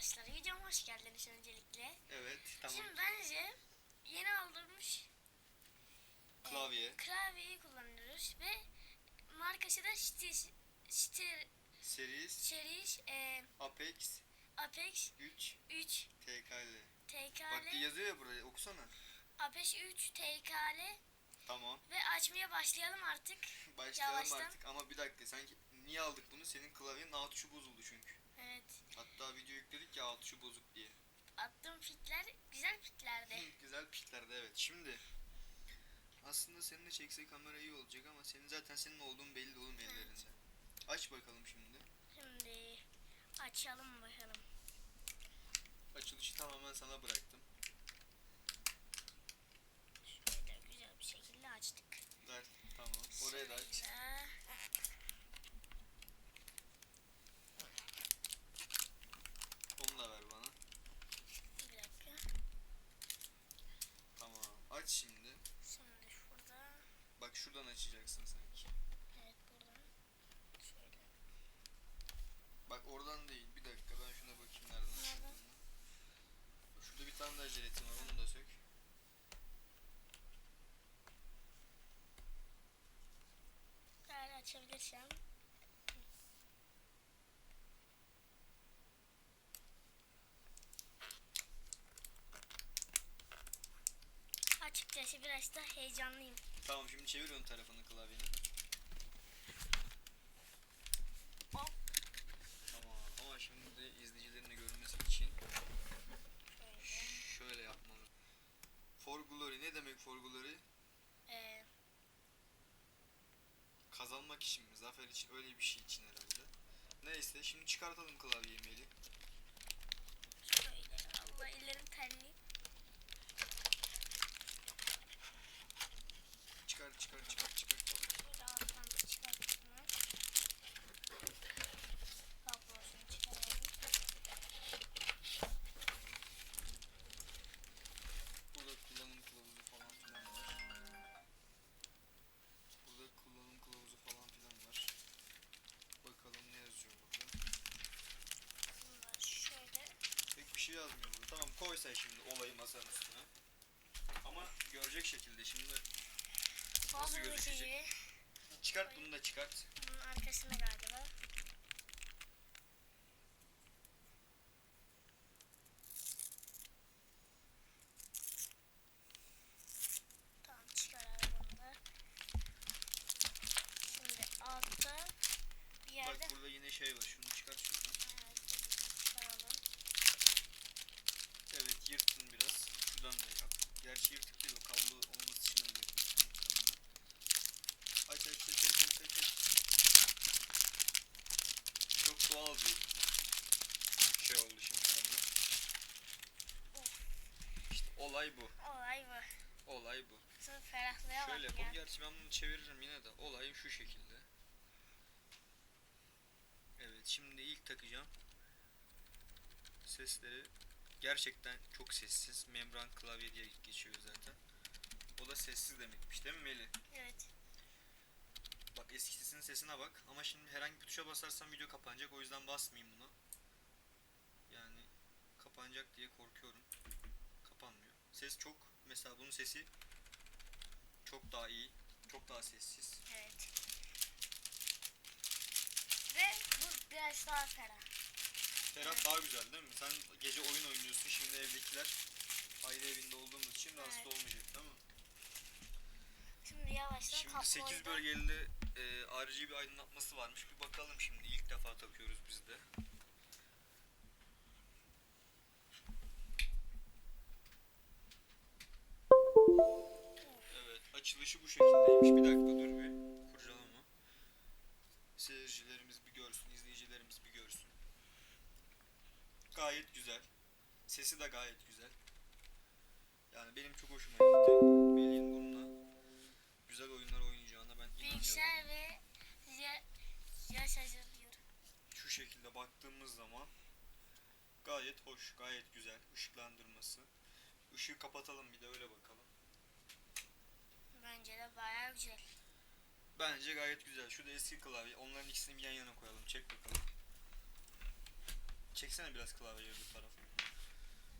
arkadaşlar videoma hoş geldiniz öncelikle. Evet tamam. Şimdi bence yeni aldırmış Klavye, klavyeyi kullanıyoruz ve markası da Stis, Stir, Series, Series e, Apex Apex 3 3 TKL. Bak TKL yazıyor ya burada okusana. Apex 3 TKL Tamam. ve açmaya başlayalım artık. Başlayalım Yavaştan. artık ama bir dakika sanki niye aldık bunu? Senin klavyenin A tuşu bozuldu çünkü. Hatta video yükledik ya A tuşu bozuk diye. Attığım fitler güzel fitlerdi. Güzel pişlerdi evet. Şimdi aslında seninle çekse kamera iyi olacak ama senin zaten senin olduğun belli oğlum ellerinde. Aç bakalım şimdi. Şimdi açalım bakalım. Açılışı tamamen sana bıraktım. Şöyle güzel bir şekilde açtık. Ver tamam. Oraya da aç. Şöyle. Onu da ver bana. Bir dakika. Tamam. Aç şimdi. Şimdi şurada. Bak şuradan açacaksın sanki. Evet buradan. Şöyle. Bak oradan değil. Bir dakika ben şuna bakayım nereden açıldığını. Şurada bir tane daha jelatin var. Onu da sök. Eğer açabilirsem. Açıkçası biraz da heyecanlıyım. Tamam şimdi çevir ön tarafını klavyeni. Hop. Tamam ama şimdi de izleyicilerin de görmesi için Şöyle. şöyle yapmalı. For glory ne demek for glory? Ee, Kazanmak için mi? Zafer için öyle bir şey için herhalde. Neyse şimdi çıkartalım klavyeyi Melih. şöyle. Allah ellerim terli. Çıkar çıkar çıkar çıkar. Şöyle alttan da çıkarttım. Kablosunu çıkaralım. Burada kullanım kılavuzu falan filan var. Burada kullanım kılavuzu falan filan var. Bakalım ne yazıyor burada. Bunlar şöyle. Pek bir şey yazmıyor burada. Tamam koy sen şimdi olayı masanın üstüne. Ama görecek şekilde şimdi Nasıl Bazı gözükecek? şeyi çıkart bunu da çıkart. bunun arkasında galiba. Tamam çıkaralım bunu da. Şimdi altta bir yerde Bak burada yine şey var. Şunu çıkart şuradan. Evet, çıkaralım. Evet yırttın biraz. Şuradan da yırtık değil o kablo olması için öyle muhtemelen. Aç aç aç aç aç aç. Çok doğal bir şey oldu şimdi. Of. İşte olay bu. Olay bu. Olay bu. Sonra ferahlaya Şöyle bak yapalım. ya. Gerçi ben bunu çeviririm yine de. Olay şu şekilde. Evet şimdi ilk takacağım. Sesleri gerçekten çok sessiz. Membran klavye diye geçiyor zaten. O da sessiz demekmiş değil mi Melih? Evet. Bak eskisinin sesine bak. Ama şimdi herhangi bir tuşa basarsam video kapanacak. O yüzden basmayayım buna. Yani kapanacak diye korkuyorum. Kapanmıyor. Ses çok. Mesela bunun sesi çok daha iyi. Çok daha sessiz. Evet. Ve bu biraz daha ferah. Ferhat daha güzel değil mi? Sen gece oyun oynuyorsun. Şimdi evdekiler ayrı evinde olduğumuz için rahatsız Evet. olmayacak değil mi? Şimdi yavaştan Şimdi kaployu 8 da- bölgeli e, RGB aydınlatması varmış. Bir bakalım şimdi. İlk defa takıyoruz biz de. Evet, açılışı bu şekildeymiş. Bir dakika dur bir. Kurcalama. Seyircilerimiz bir görsün, izleyicilerimiz bir görsün. Gayet güzel. Sesi de gayet güzel. Yani benim çok hoşuma gitti. Melih'in bununla güzel oyunlar oynayacağına ben inanıyorum. Bilgisayar ve yaş hazırlıyor. Şu şekilde baktığımız zaman gayet hoş, gayet güzel. Işıklandırması. Işığı kapatalım bir de öyle bakalım. Bence de bayağı güzel. Bence gayet güzel. Şu da eski klavye. Onların ikisini yan yana koyalım. Çek bakalım. Çeksene biraz klavyeyi öbür tarafa.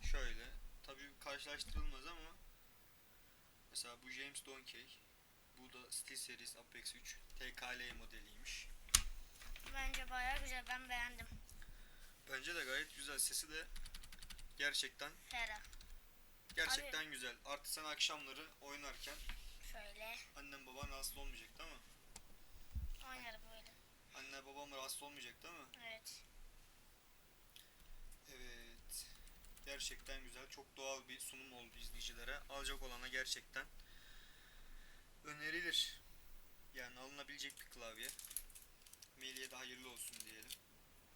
Şöyle. Tabii karşılaştırılmaz ama mesela bu James Donkey. Bu da SteelSeries Apex 3 TKL modeliymiş. Bence bayağı güzel. Ben beğendim. Bence de gayet güzel. Sesi de gerçekten Ferah. gerçekten güzel. Artı sen akşamları oynarken Şöyle annen baban rahatsız olmayacak değil mi? oynarım böyle. Anne babam rahatsız olmayacak değil mi? Evet. Gerçekten güzel. Çok doğal bir sunum oldu izleyicilere. Alacak olana gerçekten önerilir. Yani alınabilecek bir klavye. Melih'e de hayırlı olsun diyelim.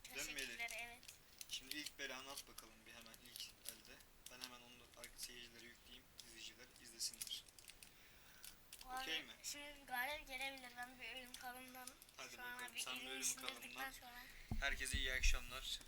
Teşekkürler. Evet. Şimdi ilk belanı at bakalım bir hemen ilk elde. Ben hemen onu seyircilere yükleyeyim. İzleyiciler izlesinler. Okey mi? Şimdi galip gelebilir. Ben bir ölüm kalımdan Hadi sonra bakalım, sen bir ölüm kalımdan. sonra Herkese iyi akşamlar.